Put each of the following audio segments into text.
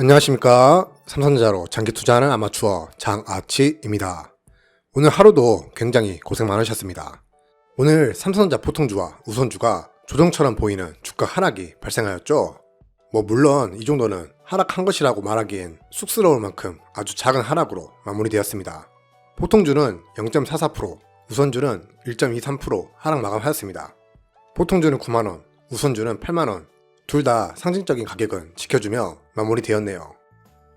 안녕하십니까. 삼성전자로 장기 투자하는 아마추어 장아치입니다. 오늘 하루도 굉장히 고생 많으셨습니다. 오늘 삼성전자 보통주와 우선주가 조정처럼 보이는 주가 하락이 발생하였죠. 뭐 물론 이 정도는 하락한 것이라고 말하기엔 쑥스러울 만큼 아주 작은 하락으로 마무리되었습니다. 보통주는 0.44%, 우선주는 1.23% 하락 마감하였습니다. 보통주는 9만원, 우선주는 8만원, 둘 다 상징적인 가격은 지켜주며 마무리되었네요.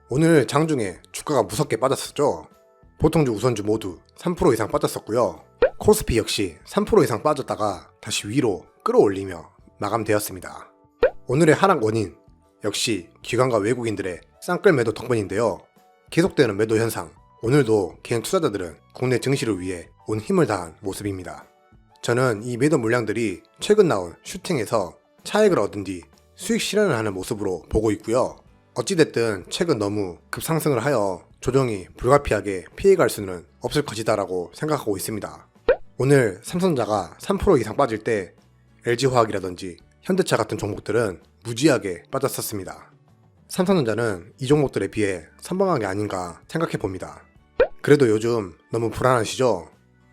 오늘 장중에 주가가 무섭게 빠졌었죠. 보통주 우선주 모두 3% 이상 빠졌었고요. 코스피 역시 3% 이상 빠졌다가 다시 위로 끌어올리며 마감되었습니다. 오늘의 하락 원인 역시 기관과 외국인들의 쌍끌 매도 덕분인데요. 계속되는 매도 현상, 오늘도 개인 투자자들은 국내 증시를 위해 온 힘을 다한 모습입니다. 저는 이 매도 물량들이 최근 나온 슈팅에서 차익을 얻은 뒤 수익 실현을 하는 모습으로 보고 있고요. 어찌됐든 최근 너무 급상승을 하여 조정이 불가피하게 피해갈 수는 없을 것이다라고 생각하고 있습니다. 오늘 삼성자가 3% 이상 빠질 때 LG화학이라든지 현대차 같은 종목들은 무지하게 빠졌었습니다. 삼성전자는 이 종목들에 비해 선방한 게 아닌가 생각해 봅니다. 그래도 요즘 너무 불안하시죠?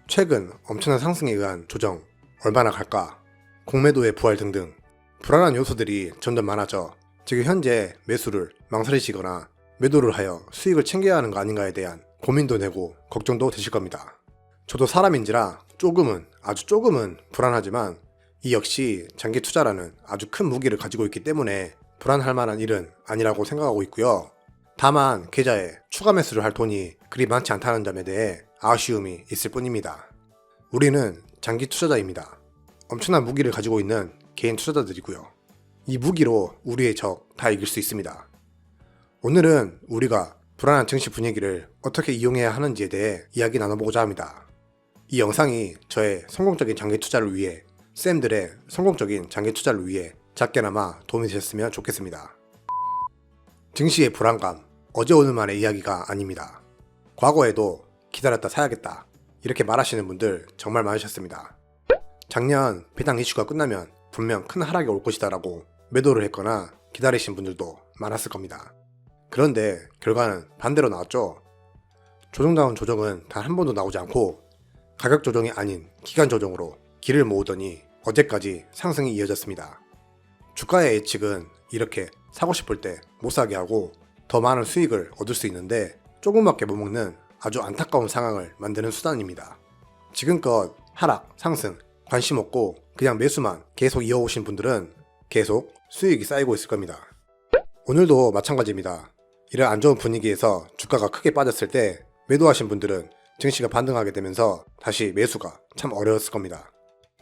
최근 엄청난 상승에 의한 조정 얼마나 갈까? 공매도의 부활 등등 불안한 요소들이 점점 많아져 지금 현재 매수를 망설이시거나 매도를 하여 수익을 챙겨야 하는 거 아닌가에 대한 고민도 되고 걱정도 되실 겁니다. 저도 사람인지라 조금은 아주 조금은 불안하지만 이 역시 장기 투자라는 아주 큰 무기를 가지고 있기 때문에 불안할 만한 일은 아니라고 생각하고 있고요. 다만 계좌에 추가 매수를 할 돈이 그리 많지 않다는 점에 대해 아쉬움이 있을 뿐입니다. 우리는 장기 투자자입니다. 엄청난 무기를 가지고 있는 개인 투자자들이고요. 이 무기로 우리의 적 다 이길 수 있습니다. 오늘은 우리가 불안한 증시 분위기를 어떻게 이용해야 하는지에 대해 이야기 나눠보고자 합니다. 이 영상이 저의 성공적인 장기 투자를 위해 쌤들의 성공적인 장기 투자를 위해 작게나마 도움이 되셨으면 좋겠습니다. 증시의 불안감, 어제 오늘만의 이야기가 아닙니다. 과거에도 기다렸다 사야겠다 이렇게 말하시는 분들 정말 많으셨습니다. 작년 배당 이슈가 끝나면 분명 큰 하락이 올 것이다라고 매도를 했거나 기다리신 분들도 많았을 겁니다. 그런데 결과는 반대로 나왔죠. 조정다운 조정은 단 한 번도 나오지 않고 가격 조정이 아닌 기간 조정으로 길을 모으더니 어제까지 상승이 이어졌습니다. 주가의 예측은 이렇게 사고 싶을 때 못 사게 하고 더 많은 수익을 얻을 수 있는데 조금밖에 못 먹는 아주 안타까운 상황을 만드는 수단입니다. 지금껏 하락, 상승, 관심 없고 그냥 매수만 계속 이어오신 분들은 계속 수익이 쌓이고 있을 겁니다. 오늘도 마찬가지입니다. 이런 안 좋은 분위기에서 주가가 크게 빠졌을 때 매도하신 분들은 증시가 반등하게 되면서 다시 매수가 참 어려웠을 겁니다.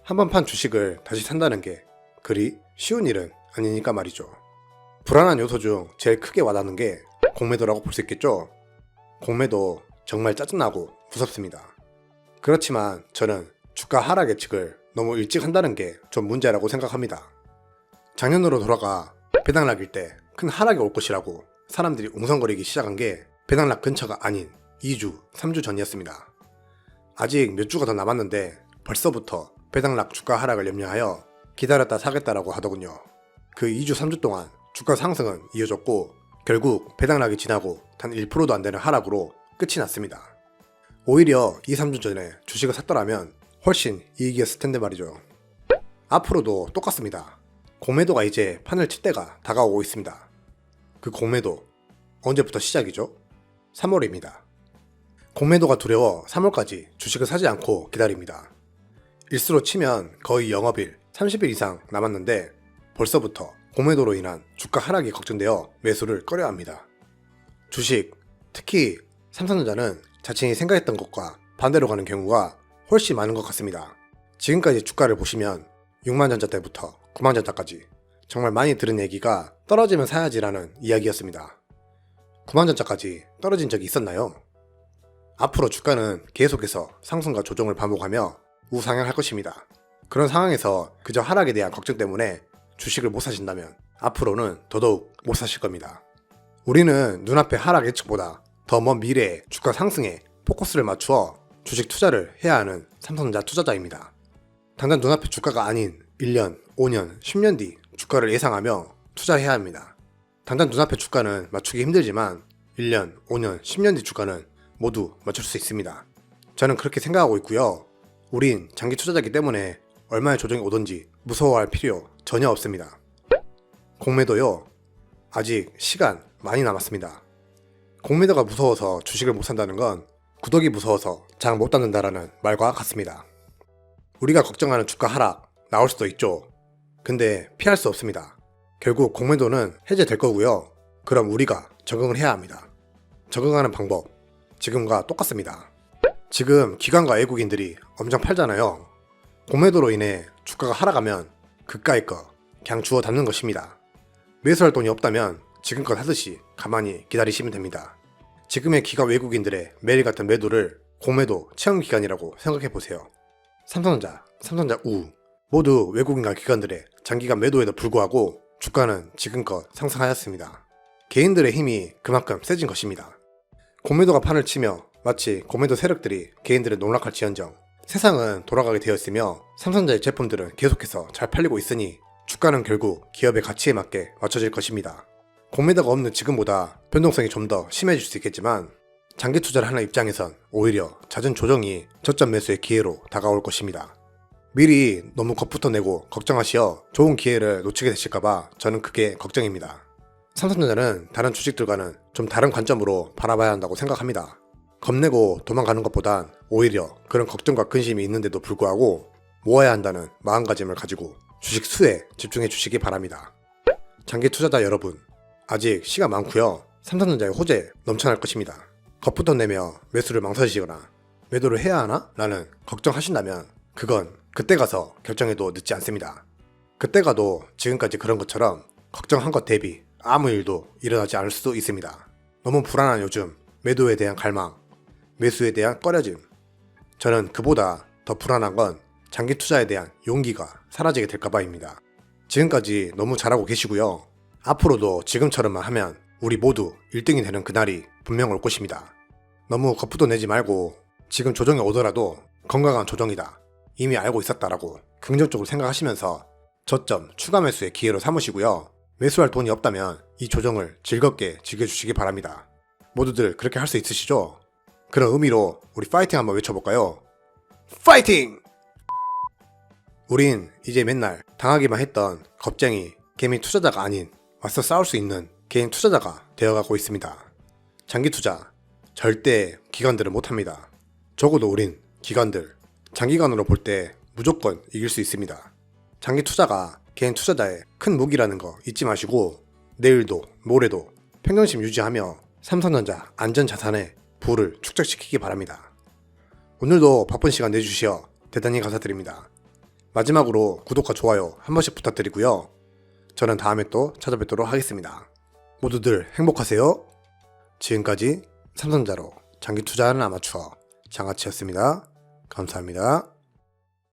한 번 판 주식을 다시 산다는 게 그리 쉬운 일은 아니니까 말이죠. 불안한 요소 중 제일 크게 와닿는 게 공매도라고 볼 수 있겠죠. 공매도 정말 짜증나고 무섭습니다. 그렇지만 저는 주가 하락 예측을 너무 일찍 한다는 게 좀 문제라고 생각합니다. 작년으로 돌아가 배당락일 때 큰 하락이 올 것이라고 사람들이 웅성거리기 시작한 게 배당락 근처가 아닌 2주, 3주 전이었습니다. 아직 몇 주가 더 남았는데 벌써부터 배당락 주가 하락을 염려하여 기다렸다 사겠다라고 하더군요. 그 2주, 3주 동안 주가 상승은 이어졌고 결국 배당락이 지나고 단 1%도 안 되는 하락으로 끝이 났습니다. 오히려 2, 3주 전에 주식을 샀더라면 훨씬 이익이었을 텐데 말이죠. 앞으로도 똑같습니다. 공매도가 이제 판을 칠 때가 다가오고 있습니다. 그 공매도 언제부터 시작이죠? 3월입니다. 공매도가 두려워 3월까지 주식을 사지 않고 기다립니다. 일수로 치면 거의 영업일 30일 이상 남았는데 벌써부터 공매도로 인한 주가 하락이 걱정되어 매수를 꺼려 합니다. 주식, 특히 삼성전자는 자신이 생각했던 것과 반대로 가는 경우가 훨씬 많은 것 같습니다. 지금까지 주가를 보시면 6만전자 때부터 9만전자까지 정말 많이 들은 얘기가 떨어지면 사야지라는 이야기였습니다. 9만전자까지 떨어진 적이 있었나요? 앞으로 주가는 계속해서 상승과 조정을 반복하며 우상향할 것입니다. 그런 상황에서 그저 하락에 대한 걱정 때문에 주식을 못 사신다면 앞으로는 더더욱 못 사실 겁니다. 우리는 눈앞의 하락 예측보다 더 먼 미래의 주가 상승에 포커스를 맞추어 주식 투자를 해야 하는 삼성전자 투자자입니다. 당장 눈앞의 주가가 아닌 1년, 5년, 10년 뒤 주가를 예상하며 투자해야 합니다. 당장 눈앞의 주가는 맞추기 힘들지만 1년, 5년, 10년 뒤 주가는 모두 맞출 수 있습니다. 저는 그렇게 생각하고 있고요. 우린 장기 투자자이기 때문에 얼마의 조정이 오든지 무서워할 필요 전혀 없습니다. 공매도요. 아직 시간 많이 남았습니다. 공매도가 무서워서 주식을 못 산다는 건 구독이 무서워서 장못 닫는다라는 말과 같습니다. 우리가 걱정하는 주가 하락 나올 수도 있죠. 근데 피할 수 없습니다. 결국 공매도는 해제될 거고요. 그럼 우리가 적응을 해야 합니다. 적응하는 방법 지금과 똑같습니다. 지금 기관과 외국인들이 엄청 팔잖아요. 공매도로 인해 주가가 하락하면 그까이 거 그냥 주워 담는 것입니다. 매수할 돈이 없다면 지금껏 하듯이 가만히 기다리시면 됩니다. 지금의 기관 외국인들의 매일 같은 매도를 공매도 체험 기간이라고 생각해 보세요. 삼성전자, 삼성전자 우 모두 외국인과 기관들의 장기간 매도에도 불구하고 주가는 지금껏 상승하였습니다. 개인들의 힘이 그만큼 세진 것입니다. 공매도가 판을 치며 마치 공매도 세력들이 개인들을 농락할 지언정 세상은 돌아가게 되었으며 삼성전자의 제품들은 계속해서 잘 팔리고 있으니 주가는 결국 기업의 가치에 맞게 맞춰질 것입니다. 공매도가 없는 지금보다 변동성이 좀 더 심해질 수 있겠지만 장기 투자를 하는 입장에선 오히려 잦은 조정이 저점 매수의 기회로 다가올 것입니다. 미리 너무 겁부터 내고 걱정하시어 좋은 기회를 놓치게 되실까봐 저는 그게 걱정입니다. 삼성전자는 다른 주식들과는 좀 다른 관점으로 바라봐야 한다고 생각합니다. 겁내고 도망가는 것보단 오히려 그런 걱정과 근심이 있는데도 불구하고 모아야 한다는 마음가짐을 가지고 주식 수에 집중해 주시기 바랍니다. 장기 투자자 여러분, 아직 시간 많고요. 삼성전자의 호재 넘쳐날 것입니다. 겁부터 내며 매수를 망설이시거나 매도를 해야 하나? 라는 걱정하신다면 그건 그때 가서 결정해도 늦지 않습니다. 그때 가도 지금까지 그런 것처럼 걱정한 것 대비 아무 일도 일어나지 않을 수도 있습니다. 너무 불안한 요즘 매도에 대한 갈망, 매수에 대한 꺼려짐. 저는 그보다 더 불안한 건 장기 투자에 대한 용기가 사라지게 될까봐입니다. 지금까지 너무 잘하고 계시고요. 앞으로도 지금처럼만 하면 우리 모두 1등이 되는 그날이 분명 올 것입니다. 너무 거푸도 내지 말고 지금 조정이 오더라도 건강한 조정이다. 이미 알고 있었다라고 긍정적으로 생각하시면서 저점 추가 매수의 기회로 삼으시고요. 매수할 돈이 없다면 이 조정을 즐겁게 즐겨주시기 바랍니다. 모두들 그렇게 할 수 있으시죠? 그런 의미로 우리 파이팅 한번 외쳐볼까요? 파이팅! 우린 이제 맨날 당하기만 했던 겁쟁이 개미 투자자가 아닌 맞서 싸울 수 있는 개인 투자자가 되어가고 있습니다. 장기 투자 절대 기관들은 못합니다. 적어도 우린 기관들 장기간으로 볼 때 무조건 이길 수 있습니다. 장기 투자가 개인 투자자의 큰 무기라는 거 잊지 마시고 내일도 모레도 평정심 유지하며 삼성전자 안전자산에 부를 축적시키기 바랍니다. 오늘도 바쁜 시간 내주시어 대단히 감사드립니다. 마지막으로 구독과 좋아요 한 번씩 부탁드리고요. 저는 다음에 또 찾아뵙도록 하겠습니다. 모두들 행복하세요. 지금까지 삼성자로 장기 투자하는 아마추어 장아치였습니다. 감사합니다.